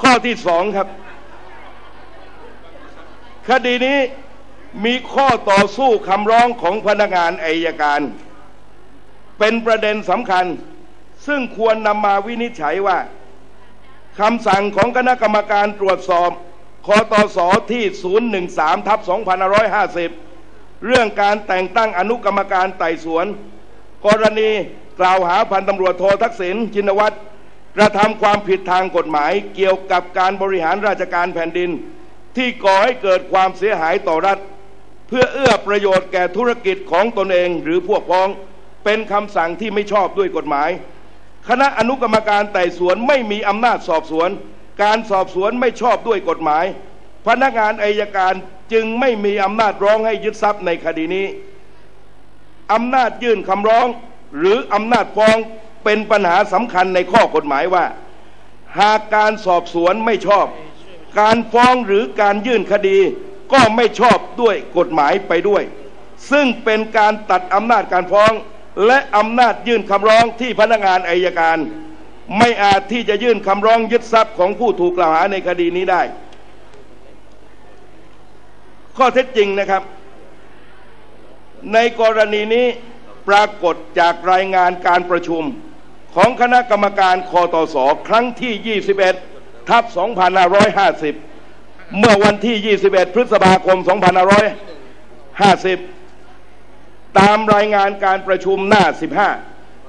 ข้อที่สองครับ คดีนี้มีข้อต่อสู้คำร้องของพนักงานอายการ เป็นประเด็นสำคัญ ซึ่งควรนำมาวินิจฉัยว่าคำสั่งของคณะกรรมการตรวจสอบคอตสที่ 013ทับ2550 เรื่องการแต่งตั้งอนุกรรมการไต่สวน กรณีกล่าวหาพันตำรวจโททักษิณชินวัตร กระทำความผิดทางกฎหมายเกี่ยวกับการบริหารราชการแผ่นดิน ที่ก่อให้เกิดความเสียหายต่อรัฐ เพื่อเอื้อประโยชน์แก่ธุรกิจของตนเองหรือพวกพ้องเป็นคำสั่งที่ไม่ชอบด้วยกฎหมาย คณะอนุกรรมการไต่สวนไม่มีอำนาจสอบสวน การสอบสวนไม่ชอบด้วยกฎหมาย พนักงานอายการจึงไม่มีอำนาจร้องให้ยึดทรัพย์ในคดีนี้อำนาจยื่นคำร้องหรืออำนาจฟ้อง เป็นปัญหาสำคัญในข้อกฎหมายว่า หากการสอบสวนไม่ชอบ การฟ้องหรือการยื่นคดี ก็ไม่ชอบด้วยกฎหมายไปด้วย ซึ่งเป็นการตัดอำนาจการฟ้อง และอำนาจยื่นคำร้องที่พนักงานอายการ ไม่อาจที่จะยื่นคำร้องยึดทรัพย์ของผู้ถูกกล่าวหาในคดีนี้ได้ ข้อเท็จจริงนะครับ ในกรณีนี้ปรากฏจากรายงานการประชุม ของคณะกรรมการคอตสครั้งที่ 21 ทับ 2550 เมื่อวันที่ 21 พฤษภาคม 2550 ตามรายงานการประชุมหน้า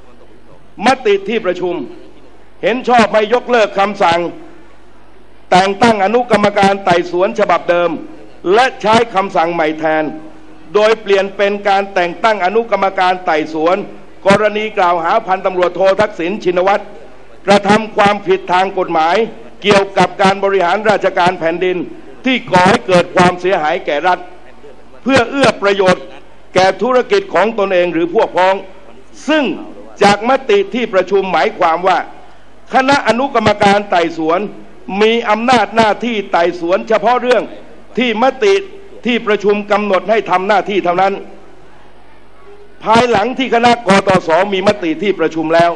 15 มติที่ประชุม เห็นชอบไม่ยกเลิกคำสั่ง แต่งตั้งอนุกรรมการไต่สวนฉบับเดิม และใช้คำสั่งใหม่แทน โดยเปลี่ยนเป็นการแต่งตั้งอนุกรรมการไต่สวน กรณีกล่าวหาพันตำรวจโททักษิณชินวัตรกระทำความผิดทางกฎหมาย เกี่ยวกับการบริหารราชการแผ่นดินที่ก่อให้เกิดความเสียหายแก่รัฐ เพื่อเอื้อประโยชน์ แก่ธุรกิจของตนเองหรือพวกพ้อง ซึ่งจากมติที่ประชุมหมายความว่า คณะอนุกรรมการไต่สวน มีอำนาจหน้าที่ไต่สวนเฉพาะเรื่องที่มติที่ประชุมกำหนดให้ทำหน้าที่เท่านั้น ภายหลังที่คณะกตสมีมติที่ประชุมแล้ว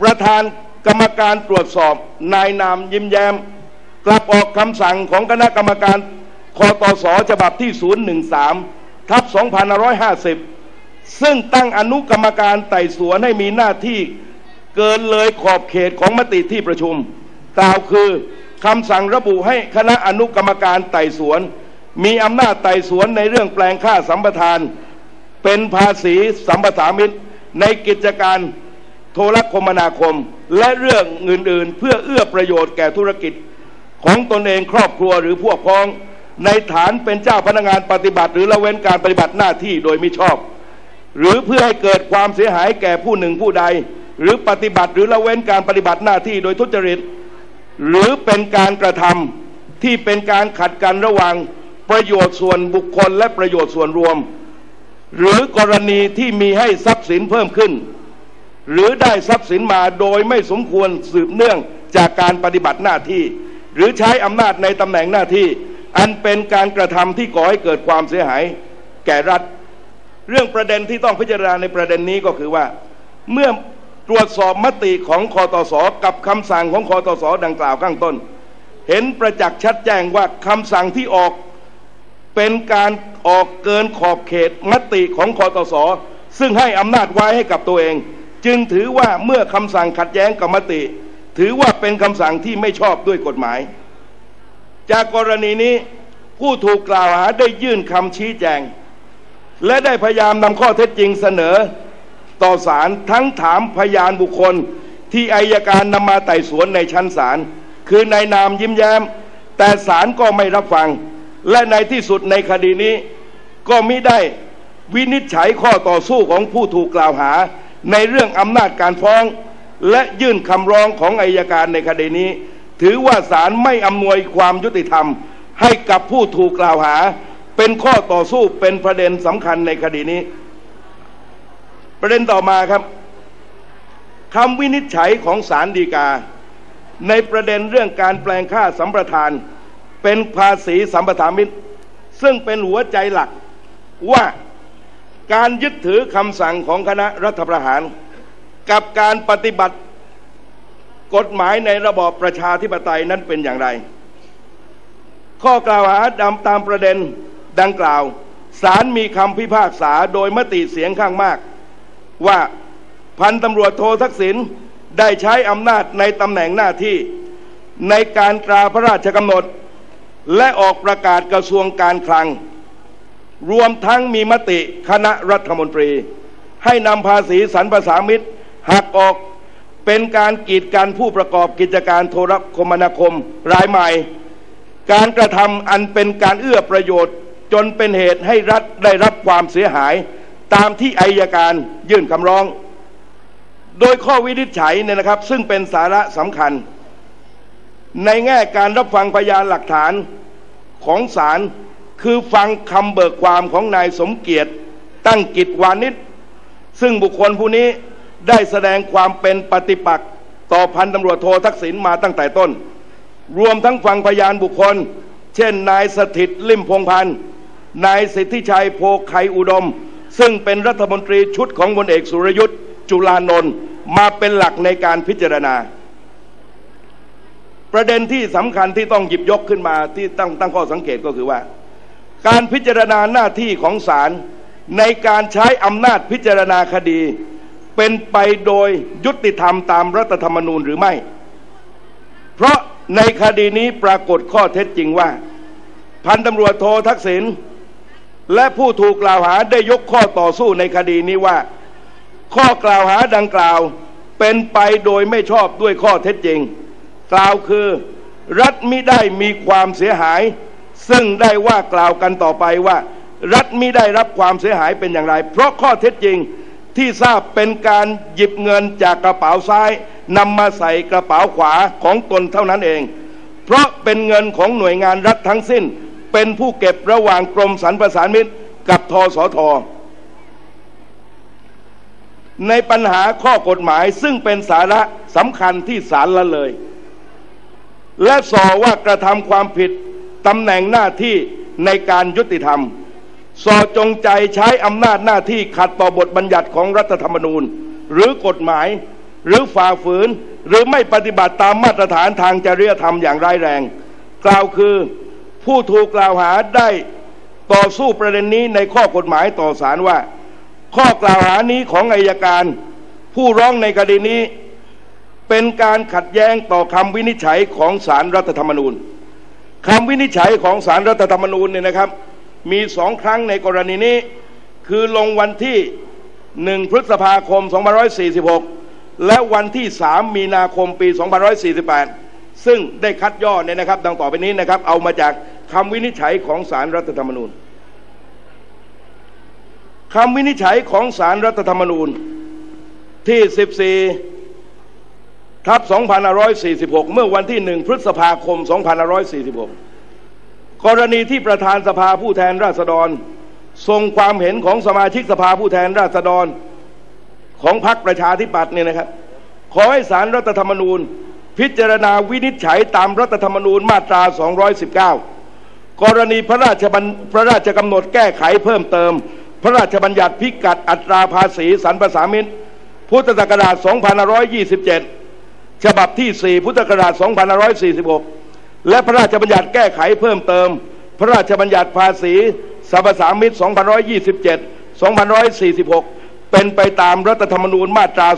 ประธานกรรมการตรวจสอบนายนามยิ้มแย้ม กลับออกคำสั่งของคณะกรรมการคตสฉบับที่ 013ทับ2550 ซึ่งตั้งอนุกรรมการไต่สวนให้มีหน้าที่เกินเลยขอบเขตของมติที่ประชุม กล่าวคือคำสั่งระบุให้คณะอนุกรรมการไต่สวน มีอำนาจไต่สวนในเรื่องแปลงค่าสัมปทาน เป็นภาษีสัมปทามิตรในกิจการโทรคมนาคม และเรื่องอื่นๆ เพื่อเอื้อประโยชน์แก่ธุรกิจของตนเองครอบครัวหรือพวกพ้อง ในฐานเป็นเจ้าพนักงานปฏิบัติ หรือละเว้นการปฏิบัติหน้าที่โดยมิชอบ หรือเพื่อให้เกิดความเสียหายแก่ผู้หนึ่งผู้ใด หรือปฏิบัติหรือละเว้นการปฏิบัติหน้าที่โดยทุจริต หรือเป็นการกระทำที่เป็นการขัดกันระหว่างประโยชน์ส่วนบุคคลและประโยชน์ส่วนรวม หรือกรณีที่มีให้ทรัพย์สินเพิ่มขึ้น หรือได้ทรัพย์สินมาโดยไม่สมควรสืบเนื่องจากการปฏิบัติหน้าที่ หรือใช้อำนาจในตำแหน่งหน้าที่ อันเป็นการกระทำที่ก่อให้เกิดความเสียหาย แก่รัฐ เรื่องประเด็นที่ต้องพิจารณาในประเด็นนี้ก็คือว่า เมื่อตรวจสอบมติของคอตสกับคำสั่งของคอตสดังกล่าวข้างต้น เห็นประจักษ์ชัดแจ้งว่าคำสั่งที่ออก เป็นการออกเกินขอบเขตมติของคอตสซึ่งให้อำนาจไว้ให้กับตัวเอง จึงถือว่าเมื่อคำสั่งขัดแย้งกับมติ ถือว่าเป็นคำสั่งที่ไม่ชอบด้วยกฎหมาย จากกรณีนี้ผู้ถูกกล่าวหาได้ยื่นคำชี้แจง และได้พยายามนำข้อเท็จจริงเสนอ ต่อศาลทั้งถามพยานบุคคลที่อายการนำมาไต่สวนในชั้นศาลคือนายนามยิ้มแย้ม แต่ศาลก็ไม่รับฟัง และในที่สุดในคดีนี้ ก็มิได้วินิจฉัยข้อต่อสู้ของผู้ถูกกล่าวหา ในเรื่องอำนาจการฟ้อง และยื่นคำร้องของอายการในคดีนี้ ถือว่าศาลไม่อำนวยความยุติธรรม ให้กับผู้ถูกกล่าวหา เป็นข้อต่อสู้เป็นประเด็นสำคัญในคดีนี้ ประเด็นต่อมาครับคำวินิจฉัยของศาลฎีกา ในประเด็นเรื่องการแปลงค่าสัมปทาน เป็นภาษีสัมปทามิตร ซึ่งเป็นหัวใจหลักว่าการยึดถือคำสั่งของคณะรัฐประหาร กับการปฏิบัติกฎหมายในระบอบประชาธิปไตยนั้นเป็นอย่างไร ข้อกล่าวหาดำตามประเด็นดังกล่าวศาลมีคำพิพากษาโดยมติเสียงข้างมาก ว่าพันตำรวจโททักษิณได้ใช้อำนาจในตำแหน่งหน้าที่ ในการตราพระราชกำหนด และออกประกาศกระทรวงการคลัง รวมทั้งมีมติคณะรัฐมนตรี ให้นำภาษีสรรพสามิตหักออกเป็นการกีดกันผู้ประกอบกิจการโทรคมนาคมรายใหม่ การกระทำอันเป็นการเอื้อประโยชน์ จนเป็นเหตุให้รัฐได้รับความเสียหายตามที่อายการยื่นคำร้อง โดยข้อวินิจฉัยเนี่ยนะครับ ซึ่งเป็นสาระสำคัญ ในแง่การรับฟังพยานหลักฐาน ของศาลคือฟังคำเบิกความของนายสมเกียรติตั้งกิจวานิชซึ่งบุคคลผู้นี้ได้แสดงความเป็นปฏิปักษ์ต่อพันตำรวจโททักษิณมาตั้งแต่ต้น รวมทั้งฟังพยานบุคคล เช่น นายสถิตลิมพงพันธ์นายสิทธิชัยโพไคอุดม ซึ่งเป็นรัฐมนตรีชุดของพลเอกสุรยุทธ์จุลานนท์มาเป็นหลักในการพิจารณา ประเด็นที่สำคัญที่ต้องหยิบยกขึ้นมาที่ตั้งตั้งข้อสังเกตก็คือว่า การพิจารณาหน้าที่ของศาลในการใช้อำนาจพิจารณาคดี เป็นไปโดยยุติธรรมตามรัฐธรรมนูญหรือไม่ เพราะในคดีนี้ปรากฏข้อเท็จจริงว่า พันตำรวจโททักษิณและผู้ถูกกล่าวหาได้ยกข้อต่อสู้ในคดีนี้ว่า ข้อกล่าวหาดังกล่าวเป็นไปโดยไม่ชอบด้วยข้อเท็จจริง กล่าวคือ รัฐมิได้มีความเสียหาย ซึ่งได้ว่ากล่าวกันต่อไปว่า รัฐมิได้รับความเสียหายเป็นอย่างไร เพราะข้อเท็จจริงที่ทราบเป็นการหยิบเงินจากกระเป๋าซ้ายนำมาใส่กระเป๋าขวาของตนเท่านั้นเอง เพราะเป็นเงินของหน่วยงานรัฐทั้งสิ้น เป็นผู้เก็บระหว่างกรมสรรพสานมิตรกับทสทในปัญหาข้อกฎหมายซึ่งเป็นสาระสำคัญที่ศาลละเลย และสอว่ากระทำความผิดตำแหน่งหน้าที่ในการยุติธรรม สอจงใจใช้อำนาจหน้าที่ขัดต่อบทบัญญัติของรัฐธรรมนูญ หรือกฎหมาย หรือฝ่าฝืน หรือไม่ปฏิบัติตามมาตรฐานทางจริยธรรมอย่างร้ายแรง กล่าวคือผู้ถูกกล่าวหาได้ต่อสู้ประเด็นนี้ในข้อกฎหมายต่อศาลว่า ข้อกล่าวหานี้ของอายการ ผู้ร้องในคดีนี้ เป็นการขัดแย้งต่อคำวินิจฉัยของศารรัฐธรรมนูญคำวินิจฉัยของศารรัฐธรรมนูญเนี่ยนะครับ มีสองครั้งในกรณีนี้ คือลงวันที่หนึ่งพฤษภาคม 2546 และวันที่ 3 มีนาคมปี 2548 ซึ่งได้คัดย่อเนี่ยนะครับ ดังต่อไปนี้นะครับ เอามาจากคำวินิจฉัยของสารรัฐธรรมนูญคำวินิจฉัยของสารรัฐธรรมนูญที่ 14 ทับ2546 เมื่อวันที่ 1 พฤษภาคม 2546 กรณีที่ประธานสภาผู้แทนราษฎรทรงความเห็นของสมาชิกสภาผู้แทนราษฎรของพรรคประชาธิปัตย์เนี่ยนะครับ ขอให้สารรัฐธรรมนูญ พิจารณาวินิจฉัยตามรัฐธรรมนูญมาตรา 219 กรณีพระราชบัญพระราชกำหนดแก้ไขเพิ่มเติม พระราชบัญญัติพิกัดอัตราภาษีสรรพสามิตพุทธศักราช 2527 ฉบับที่ 4 พุทธศักราช 2546 และพระราชบัญญัติแก้ไขเพิ่มเติม พระราชบัญญัติภาษีสรรพสามิต2527 2546 เป็นไปตามรัฐธรรมนูญมาตรา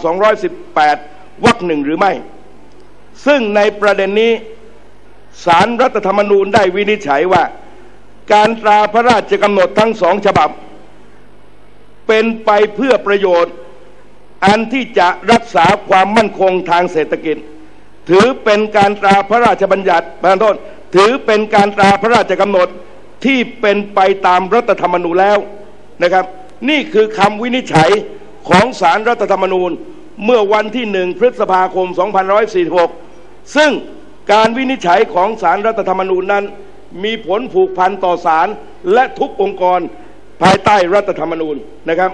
218 วรรคหนึ่งหรือไม่ ซึ่งในประเด็นนี้สารรัฐธรรมนูญได้วินิจฉัยว่า การตราพระราชกำหนดทั้งสองฉบับ เป็นไปเพื่อประโยชน์ อันที่จะรักษาความมั่นคงทางเศรษฐกิจ ถือเป็นการตราพระราชบัญญัติประธานโทษถือเป็นการตราพระราชกำหนดที่เป็นไปตามรัฐธรรมนูญแล้วนะครับ นี่คือคำวินิจฉัยของสารรัฐธรรมนูญเมื่อวันที่หนึ่งพฤษภาคม 2546 ซึ่งการวินิจฉัยของสารรัฐธรรมนูญนั้น มีผลผูกพันต่อสารและทุกองค์กรภายใต้รัฐธรรมนูญนะครับ